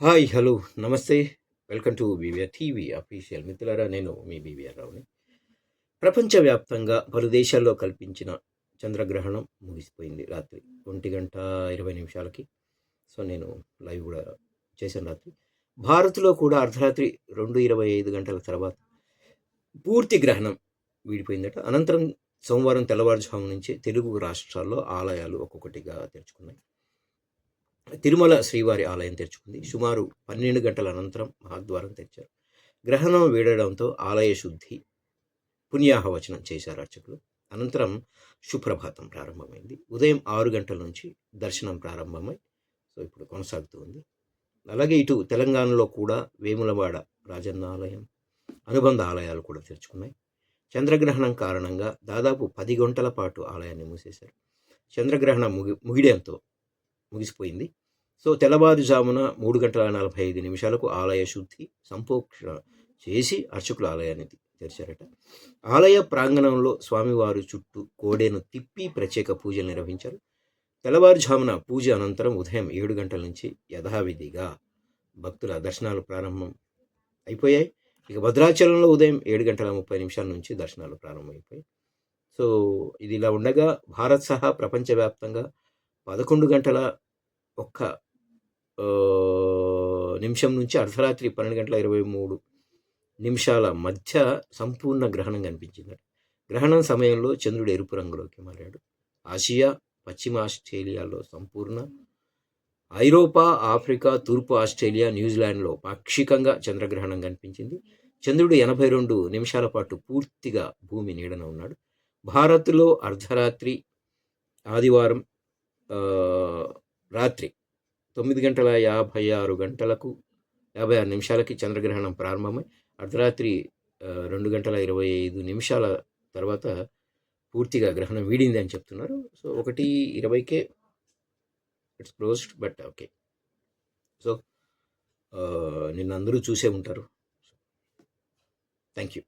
Hi hello నమస్తే. Welcome to BVR TV official మిత్రులారా నేను మీ బీవీఆర్ రావుని ప్రపంచవ్యాప్తంగా పలు దేశాల్లో కల్పించిన చంద్రగ్రహణం ముగిసిపోయింది రాత్రి. ఒంటి గంట ఇరవై నిమిషాలకి. సో నేను లైవ్ కూడా చేశాను రాత్రి. భారత్లో కూడా అర్ధరాత్రి రెండు ఇరవై ఐదు గంటల తర్వాత పూర్తి గ్రహణం వీడిపోయిందట. అనంతరం సోమవారం తెల్లవారుజాము నుంచి తెలుగు రాష్ట్రాల్లో ఆలయాలు ఒక్కొక్కటిగా తెరుచుకున్నాయి. తిరుమల శ్రీవారి ఆలయం తెరుచుకుంది. సుమారు పన్నెండు గంటల అనంతరం మహాద్వారం తెరిచారు. గ్రహణం వీడడంతో ఆలయ శుద్ధి పుణ్యాహవచనం చేశారు అర్చకులు. అనంతరం సుప్రభాతం ప్రారంభమైంది. ఉదయం ఆరు గంటల నుంచి దర్శనం ప్రారంభమై సో ఇప్పుడు కొనసాగుతూ ఉంది. అలాగే ఇటు తెలంగాణలో కూడా వేములవాడ రాజన్న ఆలయం అనుబంధ ఆలయాలు కూడా తెరుచుకున్నాయి. చంద్రగ్రహణం కారణంగా దాదాపు పది గంటల పాటు ఆలయాన్ని మూసేశారు. చంద్రగ్రహణం ముగి ముగియడంతో ముగిసిపోయింది. సో తెల్లవారుజామున మూడు గంటల నలభై ఐదు నిమిషాలకు ఆలయ శుద్ధి సంపోక్షణ చేసి అర్చకుల ఆలయాన్ని తెరిచారట. ఆలయ ప్రాంగణంలో స్వామివారు చుట్టూ కోడెను తిప్పి ప్రత్యేక పూజలు నిర్వహించారు. తెల్లవారుజామున పూజ అనంతరం ఉదయం ఏడు గంటల నుంచి యథావిధిగా భక్తుల దర్శనాలు ప్రారంభం అయిపోయాయి. ఇక భద్రాచలంలో ఉదయం ఏడు గంటల ముప్పై నిమిషాల నుంచి దర్శనాలు ప్రారంభమైపోయాయి. సో ఇది ఇలా ఉండగా భారత్ సహా ప్రపంచవ్యాప్తంగా పదకొండు గంటల ఒక్క నిమిషం నుంచి అర్ధరాత్రి పన్నెండు గంటల ఇరవై మూడు నిమిషాల మధ్య సంపూర్ణ గ్రహణం కనిపించింది. గ్రహణం సమయంలో చంద్రుడు ఎరుపు రంగులోకి మారాడు. ఆసియా పశ్చిమ ఆస్ట్రేలియాలో సంపూర్ణ ఐరోపా ఆఫ్రికా తూర్పు ఆస్ట్రేలియా న్యూజిలాండ్లో పాక్షికంగా చంద్రగ్రహణం కనిపించింది. చంద్రుడు ఎనభై రెండు నిమిషాల పాటు పూర్తిగా భూమి నీడన ఉన్నాడు. భారత్లో అర్ధరాత్రి ఆదివారం రాత్రి తొమ్మిది గంటల యాభై ఆరు గంటలకు యాభై ఆరు నిమిషాలకి చంద్రగ్రహణం ప్రారంభమై అర్ధరాత్రి రెండు గంటల ఇరవై ఐదు నిమిషాల తర్వాత పూర్తిగా గ్రహణం వీడింది అని చెప్తున్నారు. సో ఒకటి ఇరవైకే it's closed but okay. So నిన్న అందరూ చూసే ఉంటారు. Thank you.